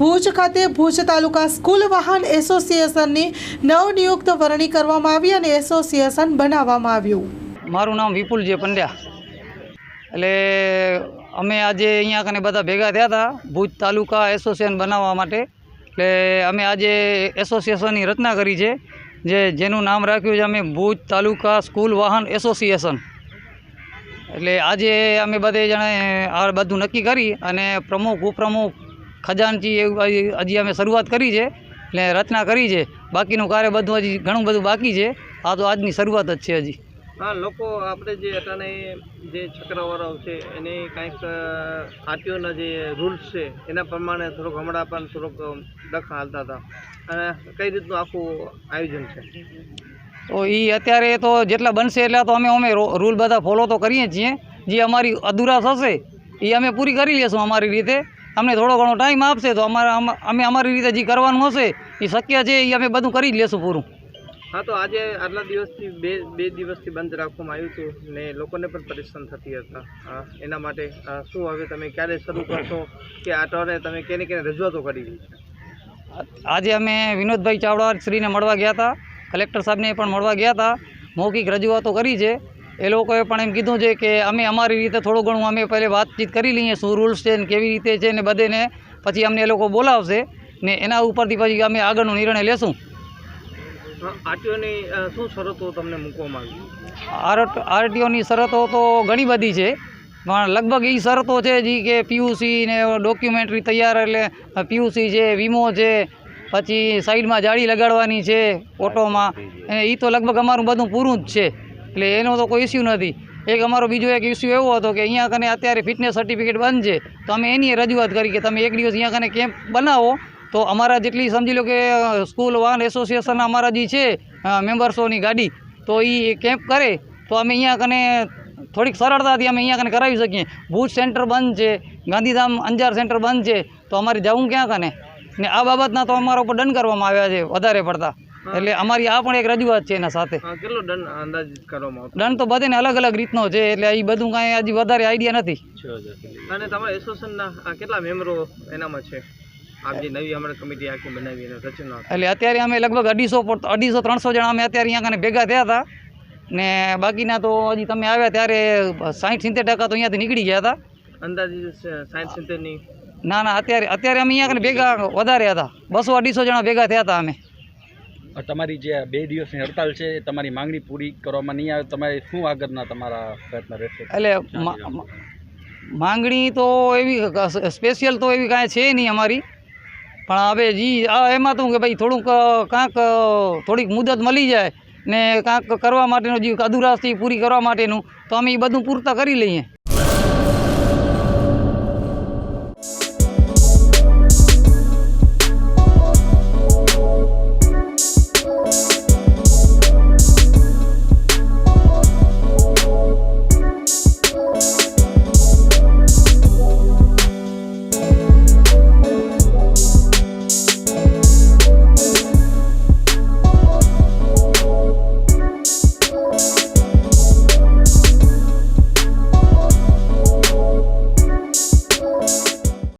ભુજ ખાતે ભુજ તાલુકા સ્કૂલ વાહન એસોસિએશનની નવનિયુક્ત વરણી કરવામાં આવી અને એસોસિએશન બનાવવામાં આવ્યું. મારું નામ વિપુલ જે પંડ્યા. એટલે અમે આજે અહીંયા કને બધા ભેગા થયા હતા ભુજ તાલુકા એસોસિએશન બનાવવા માટે. એટલે અમે આજે એસોસિએશનની રચના કરી છે, જે જેનું નામ રાખ્યું છે અમે ભુજ તાલુકા સ્કૂલ વાહન એસોસિએશન. એટલે આજે અમે બધે જણાએ આ બધું નક્કી કરી અને પ્રમુખ, ઉપપ્રમુખ ખજાનચી એવું હજી અમે શરૂઆત કરી છે એટલે રચના કરી છે. બાકીનું કાર્ય બધું હજી ઘણું બધું બાકી છે. આ તો આજની શરૂઆત જ છે હજી. હા લોકો આપણે જે અટાણે જે છકરાવાળાઓ છે એને કાંઈક આરટીઓના જે રૂલ્સ છે એના પ્રમાણે થોડોક હમણાં પણ થોડોક ડખ હાલતા હતા. અને કઈ રીતનું આખું આયોજન છે? તો એ અત્યારે તો જેટલા બનશે એટલા તો અમે અમે રૂલ બધા ફોલો તો કરીએ છીએ. જે અમારી અધૂરા થશે એ અમે પૂરી કરી લઈશું અમારી રીતે. અમને થોડો ઘણો ટાઈમ આપશે તો અમારા અમે અમારી રીતે જે કરવાનું હશે એ શક્ય છે એ અમે બધું કરી જ લેશું પૂરું. હા તો આજે આટલા દિવસથી બે બે દિવસથી બંધ રાખવામાં આવ્યું હતું ને લોકોને પણ પરેશાન થતી હતા. એના માટે શું હવે તમે ક્યારે શરૂ કરશો કે આટોરે તમે કેને કેને રજૂઆતો કરી છે? આજે અમે વિનોદભાઈ ચાવડા શ્રીને મળવા ગયા હતા. કલેક્ટર સાહેબને પણ મળવા ગયા હતા. મૌખિક રજૂઆતો કરી છે. એ લોકોએ પણ એમ કીધું છે કે અમે અમારી રીતે થોડું ઘણું અમે પહેલે વાતચીત કરી લઈએ શું રૂલ્સ છે ને કેવી રીતે છે ને બધેને પછી અમને એ લોકો બોલાવશે ને એના ઉપરથી પછી અમે આગળનો નિર્ણય લેશું. આરટીઓની શું શરતો તમને મૂકવામાં આવી? આરટીઓની શરતો તો ઘણી બધી છે પણ લગભગ એ શરતો છે જે કે પીયુસી ને ડોક્યુમેન્ટરી તૈયાર એટલે પીયુસી છે વીમો છે પછી સાઈડમાં જાળી લગાડવાની છે ઓટોમાં એ તો લગભગ અમારું બધું પૂરું જ છે. એટલે એનો તો કોઈ ઇસ્યુ નથી. એક અમારો બીજો એક ઇસ્યુ એવો હતો કે અહીંયા કને અત્યારે ફિટનેસ સર્ટિફિકેટ બંધ છે. તો અમે એની રજૂઆત કરી કે તમે એક દિવસ અહીંયા કને કેમ્પ બનાવો. તો અમારા જેટલી સમજી લો કે સ્કૂલ વાહન એસોસિએશનના અમારા જે છે મેમ્બર્સોની ગાડી, તો એ કેમ્પ કરે. તો અમે અહીંયા કને થોડીક સરળતાથી અમે અહીંયા કને કરાવી શકીએ. ભુજ સેન્ટર બંધ છે, ગાંધીધામ અંજાર સેન્ટર બંધ છે. તો અમારે જવું ક્યાં કને? ને આ બાબતના તો અમારા ઉપર દંડ કરવામાં આવ્યા છે વધારે પડતા. એટલે અમારી આ પણ એક રજૂઆત છે એના સાથે. કેટલો દંડ અંદાજ કરવામાં આવતો? દંડ તો બધાને અલગ અલગ રીતનો છે એટલે એ બધું કાંઈ હજી વધારે આઈડિયા નથી. અને તમારા એસોસિએશનના કેટલા મેમ્બરો એનામાં છે? આપ નવી હમણાં કમિટી આખી બનાવી એટલે અત્યારે અમે લગભગ અઢીસો અઢીસો ત્રણસો જણા અમે અત્યારે અહીંયા કને ભેગા થયા હતા. ને બાકીના તો હજી તમે આવ્યા ત્યારે સાઠ સિત્તેર ટકા તો અહીંયાથી નીકળી ગયા હતા. અંદાજે સાઠ સિત્તેરની? ના ના અત્યારે અત્યારે અમે અહીંયા કને ભેગા વધારે હતા. બસો અઢીસો જણા ભેગા થયા હતા અમે. તમારી જે આ બે દિવસની હડતાલ છે એ તમારી માંગણી પૂરી કરવામાં નહીં આવે. તમારે શું આગળના તમારા પ્રયત્ન રહેશે? એટલે માંગણી તો એવી સ્પેશિયલ તો એવી કાંઈ છે નહીં અમારી. પણ હવે જી આ એમાં તો કે ભાઈ થોડુંક કાંક થોડીક મુદત મળી જાય ને કાંક કરવા માટેનું જે અધુરાશથી પૂરી કરવા માટેનું તો અમે એ બધું પૂરતા કરી લઈએ.